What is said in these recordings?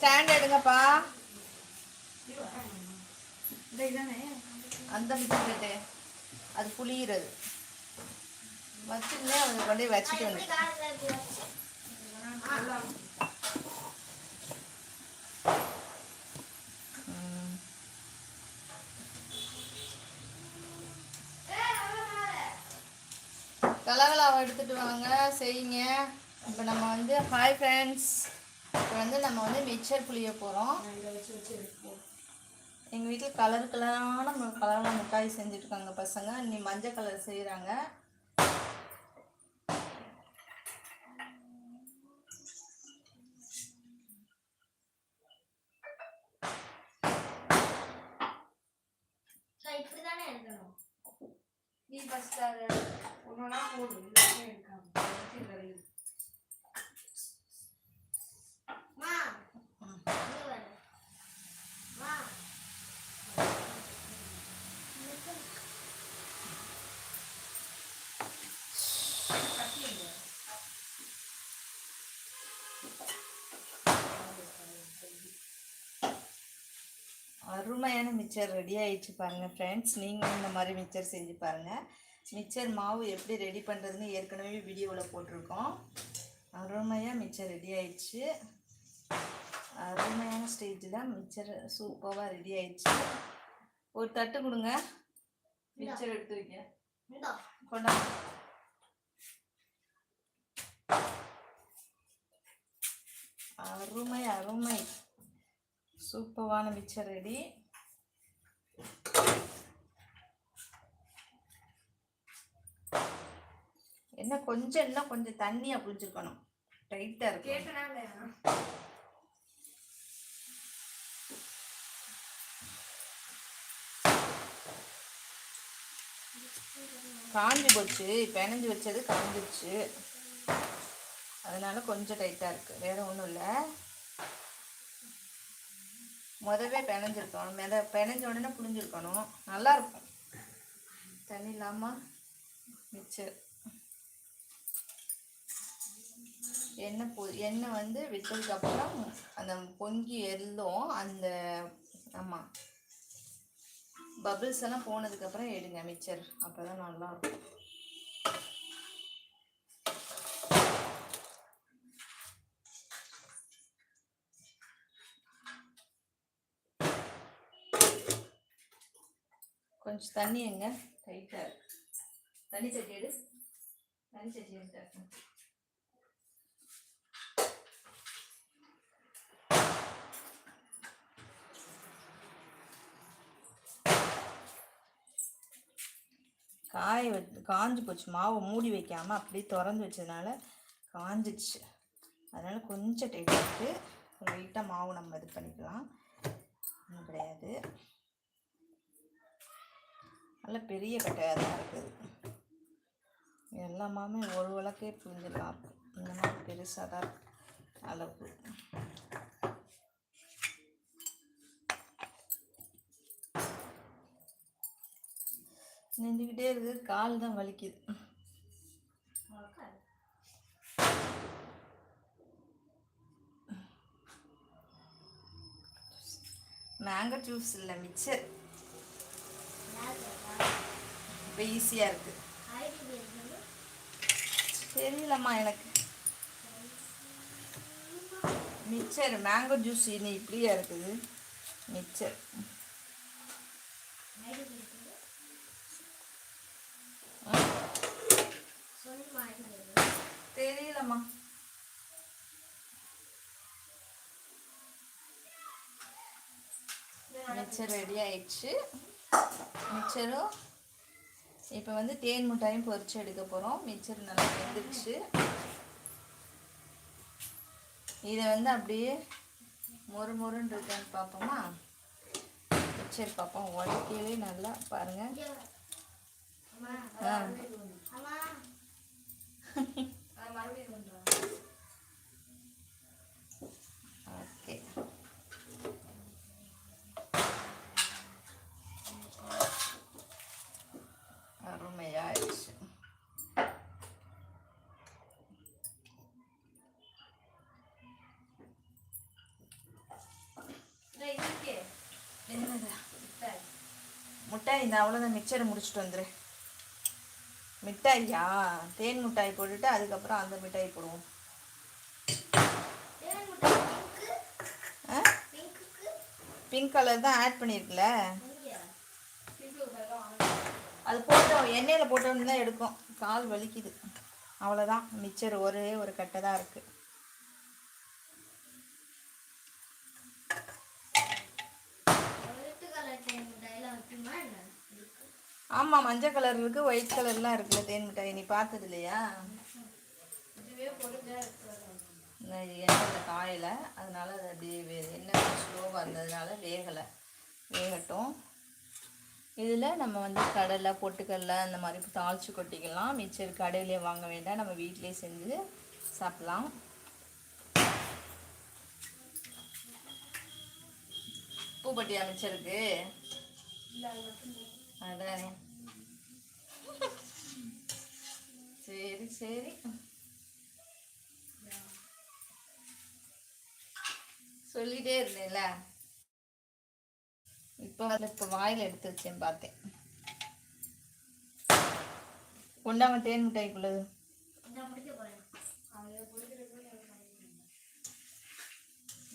Stand எடுங்கப்பா. அந்த mixture அது புளியிறது. வச்சுருந்தே அதை கொண்டு போய் வச்சுட்டு வந்து. கலகலாவை எடுத்துட்டு வாங்க செய்யுங்க. இப்போ நம்ம வந்து ஹாய் ஃப்ரெண்ட்ஸ் இப்போ வந்து நம்ம வந்து மிக்சர் புளிய போகிறோம் எங்கள் வீட்டில் கலர் கலரான கலரான மிட்டாய் செஞ்சுட்டு இருக்காங்க பசங்க. நீ மஞ்சள் கலர் செய்கிறாங்க நீ ஃபஸ்ட் அதை ஒன்றா போடு. மா அருமையான மிக்சர் ரெடி ஆயிடுச்சு பாருங்கள் ஃப்ரெண்ட்ஸ் நீங்களும் இந்த மாதிரி மிக்சர் செஞ்சு பாருங்கள் மிக்சர் மாவு எப்படி ரெடி பண்ணுறதுன்னு ஏற்கனவே வீடியோவில் போட்டிருக்கோம். அருமையாக மிக்சர் ரெடி ஆயிடுச்சு. அருமையான ஸ்டேஜில் மிக்சர் சூப்பராக ரெடி ஆயிடுச்சு. ஒரு தட்டு கொடுங்க. மிக்சர் எடுத்து வைக்க கொண்டாங்க அருமை அருமை. சூப்பரான மிக்சர் ரெடி என்ன கொஞ்சம் இன்னும் கொஞ்சம் தண்ணியா புளிஞ்சிருக்கணும் டைட்டா இருக்கு காஞ்சி போச்சு. பிணைஞ்சு வச்சது காஞ்சிருச்சு. அதனால கொஞ்சம் டைட்டாக இருக்குது வேற ஒன்றும் இல்லை. முதவே பிணைஞ்சிருக்கணும். மெத பிணைஞ்ச உடனே புளிஞ்சிருக்கணும் நல்லா இருக்கும். தண்ணி இல்லாமல் மிச்சர் எண்ணெய் பொ எண்ணெய் வந்து விட்டதுக்கப்புறம் அந்த பொங்கி எல்லும் அந்த ஆமாம் பபிள்ஸ் எல்லாம் போனதுக்கப்புறம் எடுங்க மிச்சர். அப்போ தான் நல்லாயிருக்கும் கொஞ்சம் தண்ணி எங்க டைட்டாக இருக்கு. தண்ணி சட்டி எடு. தண்ணி சட்டி எடுத்து காய வச்சு காஞ்சி போச்சு. மாவை மூடி வைக்காமல் அப்படியே திறந்து வச்சதுனால காஞ்சிச்சு அதனால் கொஞ்சம் டைட் எடுத்து லைட்டாக மாவு நம்ம இது பண்ணிக்கலாம். ஒன்றும் கிடையாது. நல்ல பெரிய கட்டையாக தான் இருக்குது. எல்லா மாவுமே ஒரு வழக்கே புரிஞ்சுக்கலாம். இந்த மாதிரி பெருசாக தான் அளவுக்கு அளவு. நின்றுக்கிட்டே இருக்குது. கால் தான் வலிக்குது. மேங்கோ ஜூஸ் இல்லை மிக்சர் இப்போ ஈஸியாக இருக்குது தெரியலம்மா எனக்கு. மிக்சர் மேங்கோ ஜூஸ் இனி இப்படியா இருக்குது. மிக்சர் தெரியலம்மா. மிக்சர் ரெடி ஆயிடுச்சு. மிக்சரும் இப்போ வந்து தேன் மிட்டாயும் பொரிச்சு எடுக்க போகிறோம் மிக்சர் நல்லா வெந்துடுச்சு இதை வந்து அப்படியே மொறு மொறுன்னு இருக்கான்னு பார்ப்போமா? மிக்சர் பார்ப்போம். உடைக்கையிலே நல்லா பாருங்கள் ஆ. ஓகே அருமையாயிடுச்சு மிட்டாய் இந்த அவ்வளோதான் மிக்சரை முடிச்சுட்டு வந்துரு. மிட்டாய்யா? தேன் மிட்டாய் போட்டுட்டு அதுக்கப்புறம் அந்த மிட்டாய் போடுவோம். மிட்டாய் பிங்க் கலர் தான் ஆட் பிங்க்கு அது போட்டோம் எண்ணெயில் போட்டோம்னு தான் எடுக்கும். கால் வலிக்குது. அவ்வளோதான் மிச்சர் ஒரே ஒரு கட்டை தான் இருக்குது ஒயிட் கலர் தேன் மிட்டாயெல்லாம் வைக்குமா என்ன இருக்கு ஆமாம் மஞ்சள் கலர் இருக்குது ஒயிட் கலர்லாம் இருக்குல்ல தேன் மிட்டாய் நீ பார்த்தது இல்லையா? எண்ணெயில் காயலை அதனால அது அப்படியே எண்ணெய் ஸ்லோவாக இருந்ததுனால வேகலை. வேகட்டும். இதில் நம்ம வந்து கடலை பொட்டுக்கடலை அந்த மாதிரி தாளிச்சு கொட்டிக்கலாம். மிச்சர் கடையிலே வாங்க வேண்டாம். நம்ம வீட்டிலே செஞ்சு சாப்பிட்லாம். பூப்பட்டியா மிச்சருக்கு அதானே. சரி சரி. சொல்லிட்டே இருந்தேன்ல இப்போ வந்து இப்போ வாயில் எடுத்து வச்சேன் பார்த்தேன். கொண்டாங்க தேன் மிட்டாய்க்குள்ளது.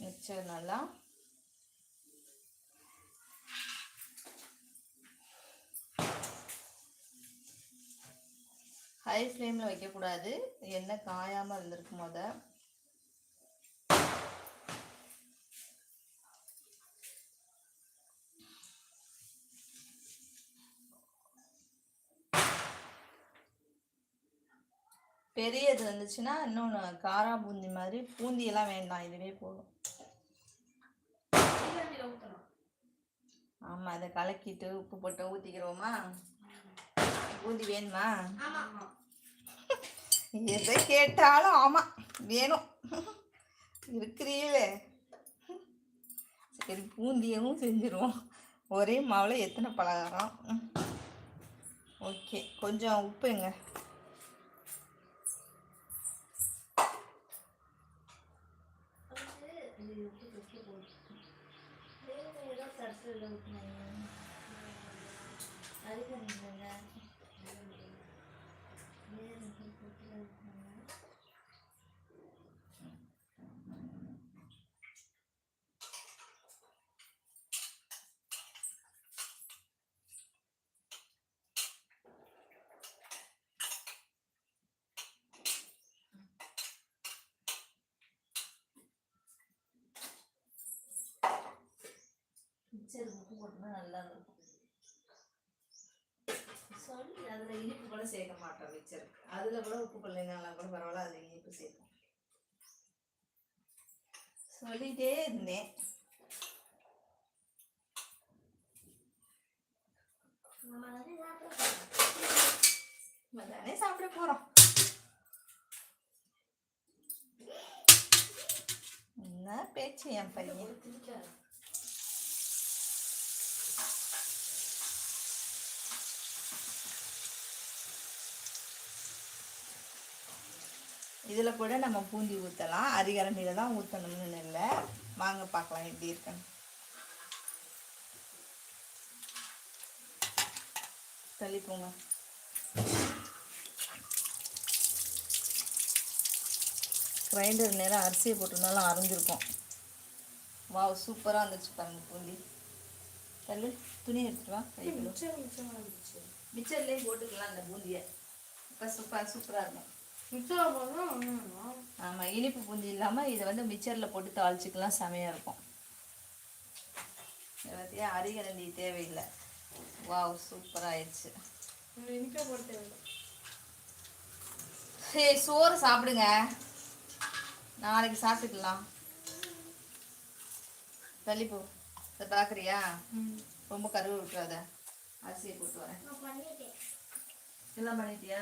மிச்சர் நல்லா ஹை ஃப்ளேமில் வைக்கக்கூடாது. எண்ணெய் காயாமல் இருந்திருக்கும் போத பெரியது வந்துச்சுன்னா இன்னொன்று காரா பூந்தி மாதிரி பூந்தியெல்லாம் வேண்டாம். இதுவே போதும். ஆமாம் அதை கலக்கிட்டு உப்பு போட்டு ஊற்றிக்கிறோமா பூந்தி வேணுமா? எதை கேட்டாலும் ஆமாம் வேணும். இருக்கிறீங்களே. சரி பூந்தியவும் செஞ்சுருவோம். ஒரே மாவில் எத்தனை பலகாரம்? ஓகே கொஞ்சம் உப்புங்க மிச்சர் உப்பு போட்டோம்னா நல்லா இருக்கும். சொல்லி அதில் இனிப்பு கூட சேர்க்க மாட்டோம் மிச்சருக்கு. அதில் கூட உப்பு பிள்ளைங்களாம் கூட பரவாயில்ல அதில் இனிப்பு சேர்க்கும் சொல்லிட்டே இருந்தேன். நம்ம தானே சாப்பிட போகிறோம் என்ன பேச்சு என் பையன்? இதில் கூட நம்ம பூந்தி ஊற்றலாம் அரிகரண்டியில் தான் ஊற்றணும்னு இல்லை. வாங்க பார்க்கலாம் எப்படி இருக்குன்னு. தள்ளி போங்க கிரைண்டர் நேரம் அரிசியை போட்டிருந்தாலும் அரைஞ்சிருக்கும். வாவ் சூப்பராக இருந்துச்சு பாருங்க பூந்தி. தள்ளு. துணி எடுத்துட்டு வா மிச்சர்லேயே போட்டுக்கலாம் அந்த பூந்தியை. இப்போ சூப்பர் சூப்பராக இருக்கும். ஆமாம் இனிப்பு பூந்தி இல்லாமல் இதை வந்து மிச்சரில் போட்டு தாளிச்சுக்கலாம் செமையாக இருக்கும். பார்த்தியா அரிகரண்டி தேவையில்லை. வாவ் சூப்பராக ஆயிடுச்சு. சரி சோறு சாப்பிடுங்க. நாளைக்கு சாப்பிட்டுக்கலாம். தள்ளி போ இதை பார்க்குறியா ரொம்ப கருவு விட்டுறாத. அரிசியை போட்டு வரேன். எல்லாம் பண்ணிட்டியா?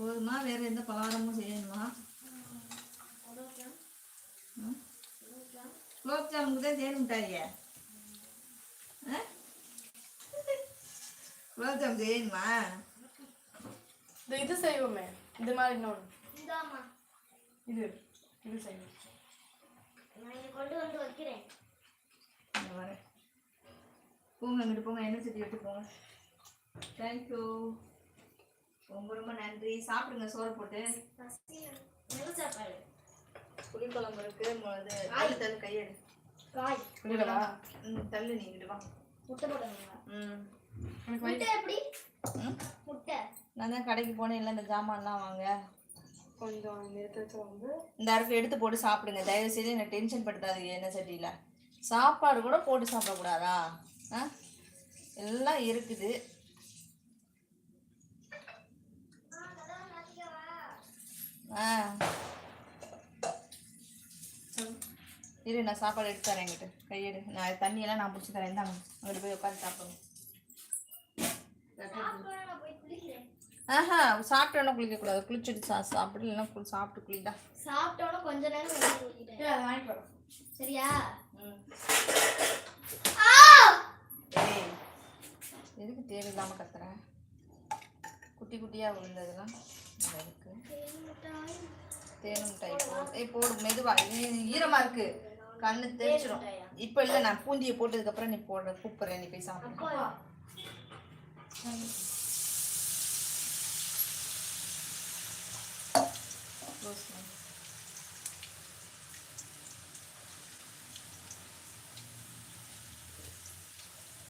போதுமா? வேற எந்த பலகாரமும் செய்யணுமா? ம்? குலோப் ஜாமுனுக்கு தான் தேன் மிட்டாயே? ஆ? குலோப் ஜாமுன் செய்யணுமா? இந்த இது செய்வோமே. இந்த மாதிரி இன்னொன்று இது. இது செய்வோம். நான் இங்க கொண்டு வந்து வைக்கிறேன். இந்த வரேன். போங்க இங்கிட்டு போங்க. எண்ணெய் சட்டி எடுத்து போங்க. தேங்க்யூ ரொம்ப ரொம்ப நன்றி. சாப்பிடுங்க சோறு போட்டு. என்ன சாப்பாடு புளிக்குழம்பு இருக்கு ம- இது தள்ளு தள்ளு கையெடு காய். புரியலவா ம் தள்ளு நீ இங்கிட்டு வா. முட்டை போடுங்க ம். முட்டை எப்படி? ம்? முட்டை. நான் தான் கடைக்கு போனேன் இல்லை இந்த ஜாமான்லாம் வாங்க. கொஞ்சம் வச்ச வந்து இந்த அரைப்பு எடுத்து போட்டு சாப்பிடுங்க. தயவு செய்து எனக்கு டென்ஷன் படுத்தாதீங்க எண்ணெய் சட்டியில். சாப்பாடு கூட போட்டு சாப்பிடக்கூடாதா? ஆ? எல்லாம் இருக்குது. இரு நான் சாப்பாடு எடுத்து தரேன் என்கிட்ட. கையெடு. நான் தண்ணியெல்லாம் நான் பிடிச்சி தரேன். தாங்க அங்கிட்டு போய் உட்காந்து குளிக்கிறேன் ஆஹா சாப்பிட்டோன்னே குளிக்கக்கூடாது. குளிச்சுட்டு சா சாப்பிடு இல்லைன்னா குளி சாப்பிட்டு குளிடா. சாப்பிட்டோன்னு கொஞ்ச நேரம் வாங்கிட்டு வரேன் சரியா? எதுக்கு தேவையில்லாமல் கத்துற? குட்டி குட்டியாக விழுந்ததுலாம் தேனும் டைப் தேன் மிட்டாய். போடு ஏய் போடு மெதுவா. ஈரமா ஈரமாக இருக்கு. கண்ணு தெரிச்சிடும் இப்போ இல்லை நான் பூந்தியை போட்டதுக்கப்புறம் நீ போடுற கூப்பிட்றேன் நீ போய் சாப்பிடு.